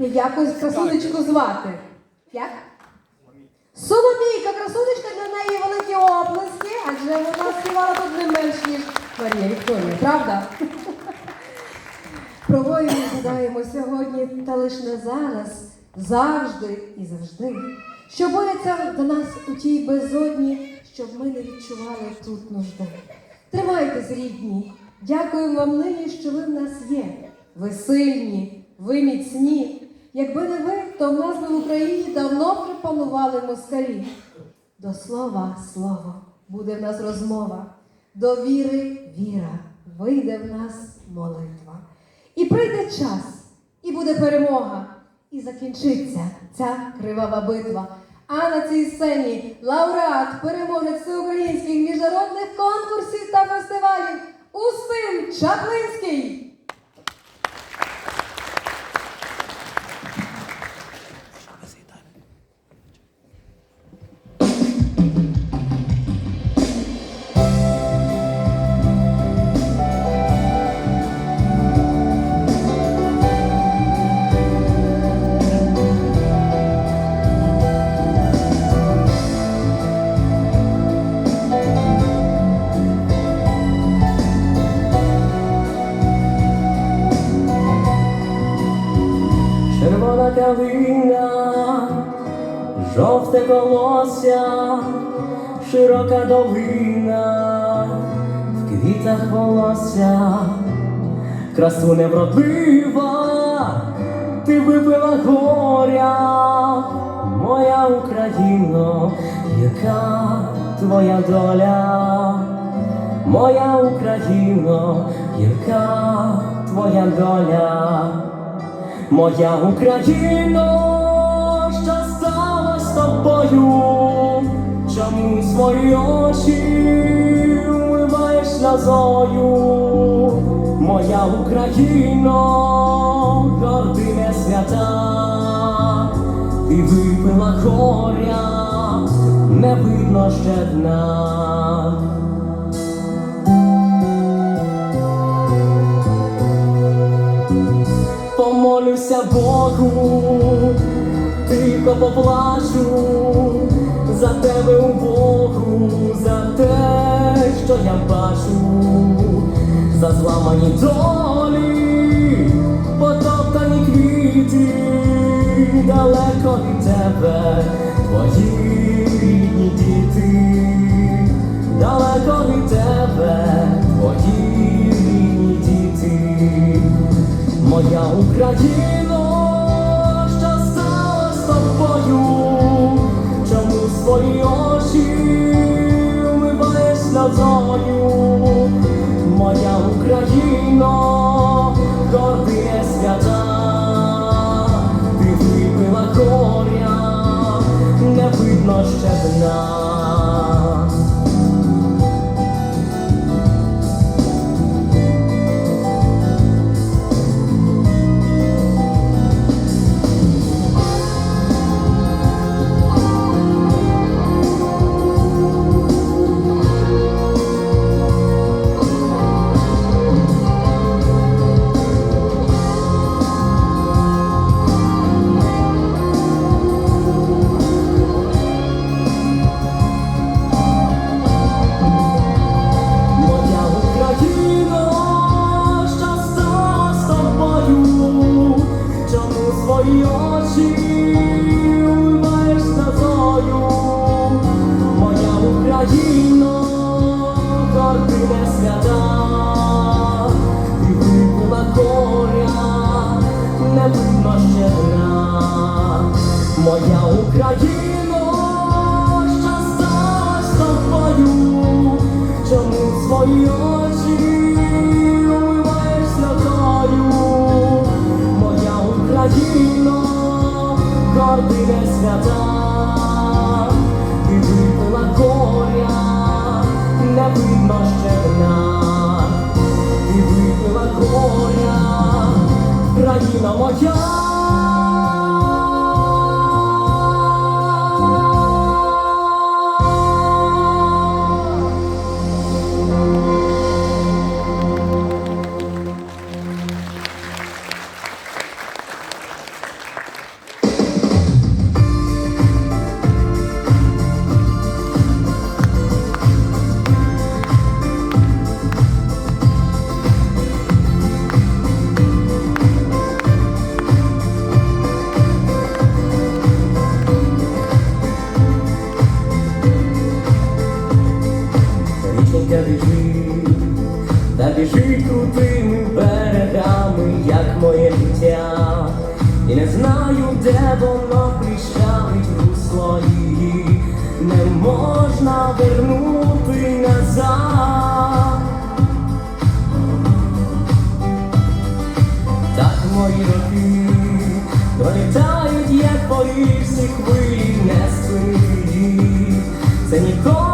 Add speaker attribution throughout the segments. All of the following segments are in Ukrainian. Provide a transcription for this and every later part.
Speaker 1: Якось красунечку звати. Як? Соломійка, красунечка для неї великі області, адже вона співала тут не менш, ніж Марія Вікторія, правда? Про воїнів згадаємо сьогодні, та лиш не зараз, завжди і завжди, що борються до нас у тій безодні, щоб ми не відчували тут нужди. Тримайтесь, рідні, дякую вам нині, що ви в нас є. Ви сильні, ви міцні. Якби не ви, то в нас би в Україні давно вже панували москалі. До слова слово, буде в нас розмова, до віри віра, вийде в нас молитва. І прийде час, і буде перемога, і закінчиться ця кривава битва. А на цій сцені лауреат, переможець всеукраїнських міжнародних конкурсів та фестивалів Устим Чаплинський.
Speaker 2: Калина, жовте колося, широка долина, в квітах волосся, красу невродлива, ти випила горя, моя Україно, яка твоя доля, моя Україно, яка твоя доля. Моя Україно, що стало з тобою, чому свої очі вмиваєш сльозою, моя Україно, гордине свята, ти випила горя, не видно ще дна. Помолюся Богу, тихо поплачу за тебе у Богу, за те, що я бачу, за зламані долі, потоптані квіти, далеко від тебе, твої діти, далеко від тебе, твої Моя Україно, Україно, гордине свята, і випила горя, не видно ще дна, і випила горя, країна моя. Біжить крутими берегами, як моє життя. І не знаю, де воно прищавить русло її, не можна вернути назад. Так мої роки пролітають, як по річці хвилі, не спинити. Це нікому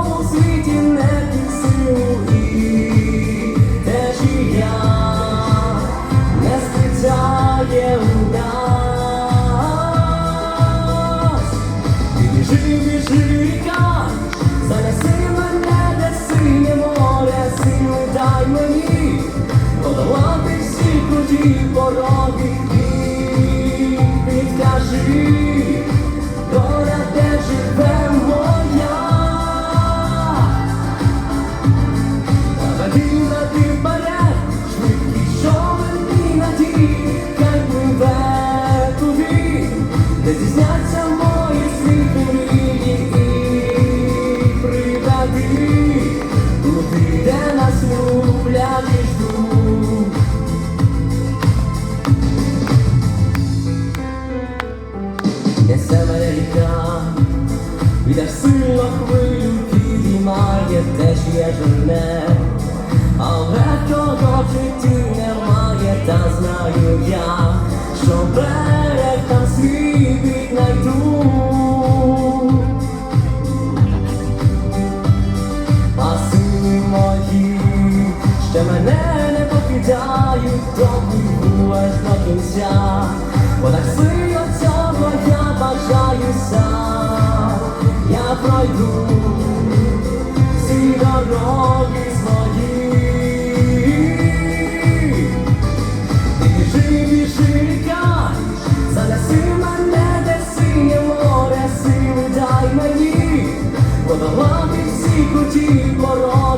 Speaker 2: Вітер сильно хвилю підіймає те, що я жене, але того в житті немає, та знаю я, що берег там свій віднайду. А сили мої ще мене не покидають, допливу аж до кінця, бо так сильно цього я бажаю сам, пройду. Всі дороги свої. Біжи, біжи, ріка, занеси мене, де синє море, сили дай мені, подолати всі куті пороги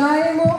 Speaker 3: time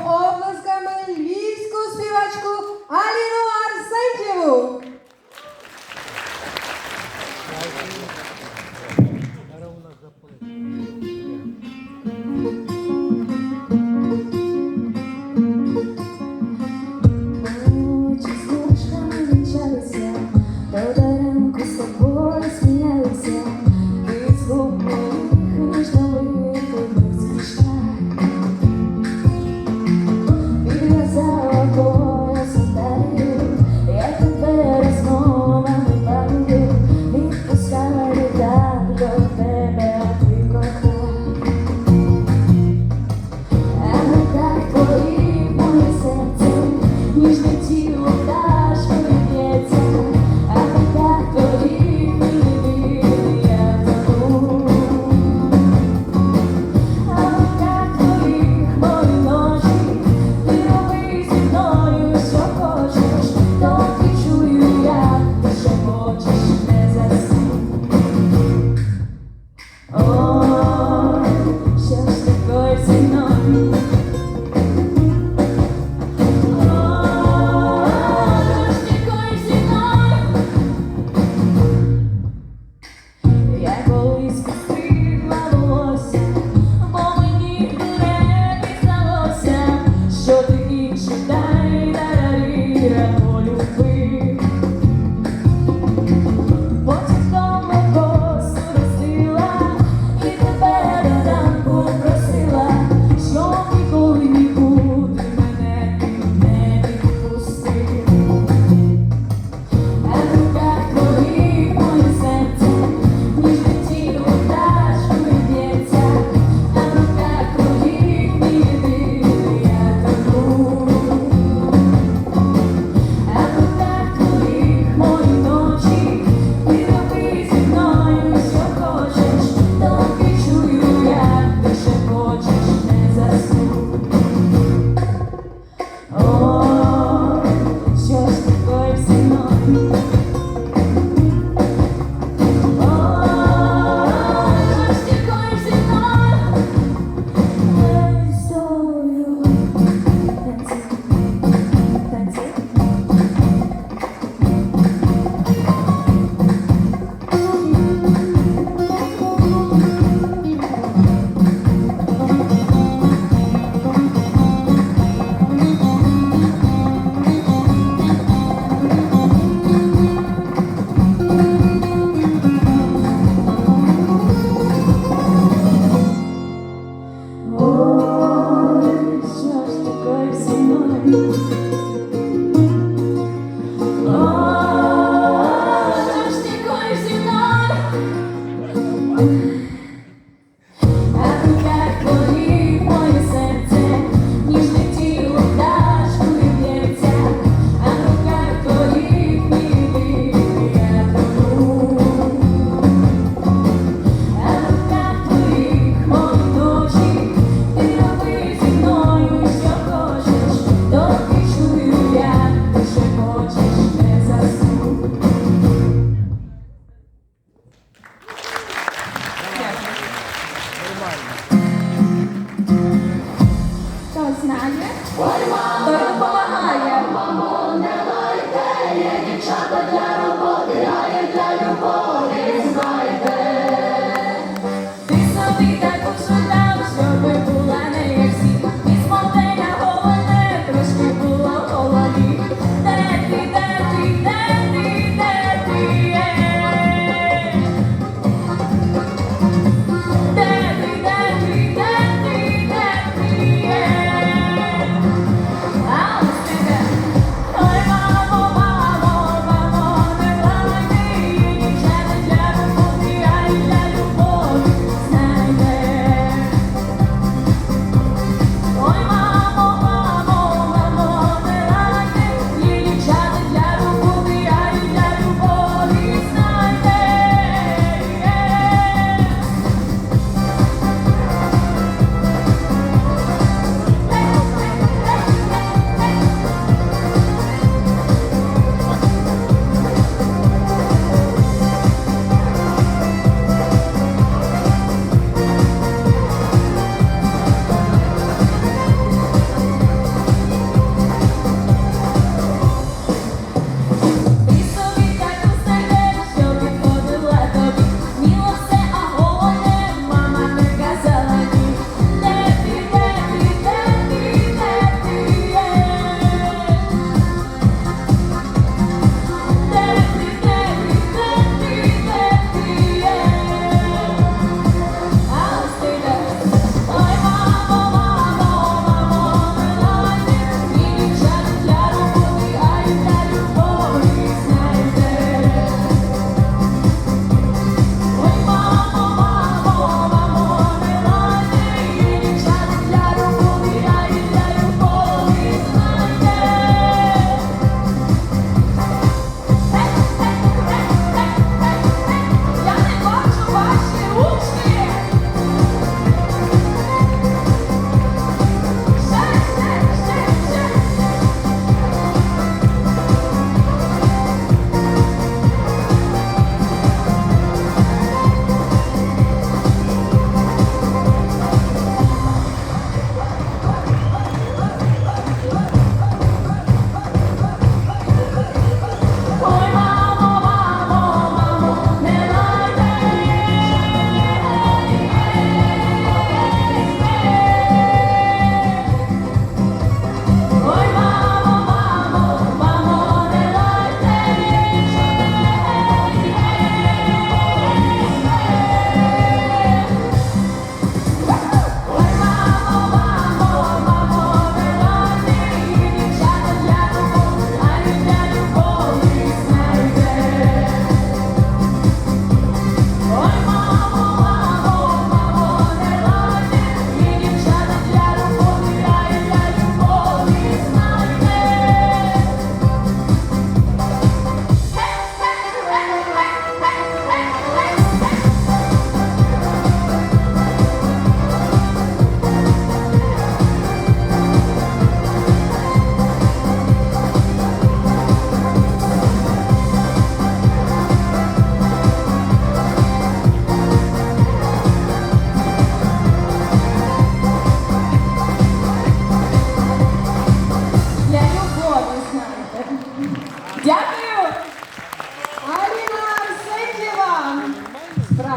Speaker 3: Hayır. Doyma
Speaker 4: ama hayır.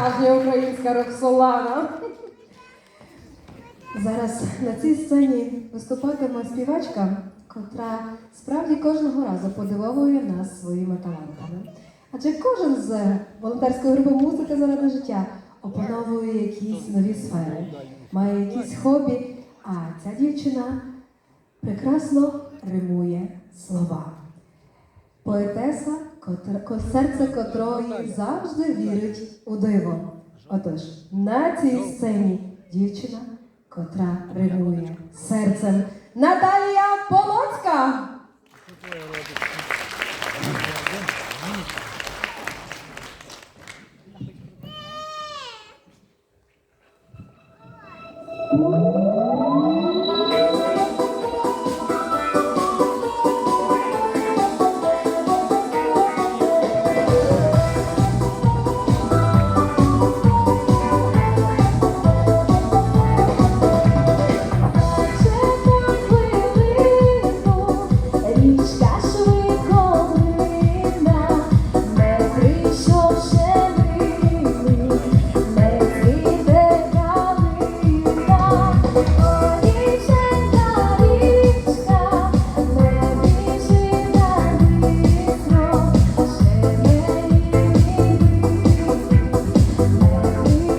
Speaker 4: справжня українська Роксолана. Зараз на цій сцені виступатиме співачка, котра справді кожного разу подивовує нас своїми талантами. Адже кожен з волонтерської групи музики заради життя опановує якісь нові сфери, має якісь хобі, а ця дівчина прекрасно римує слова. Поетеса серце котрої завжди вірить у диво. Отож, на цій сцені дівчина, котра регулює серцем. Наталія Полоцька!
Speaker 3: Thank
Speaker 4: you.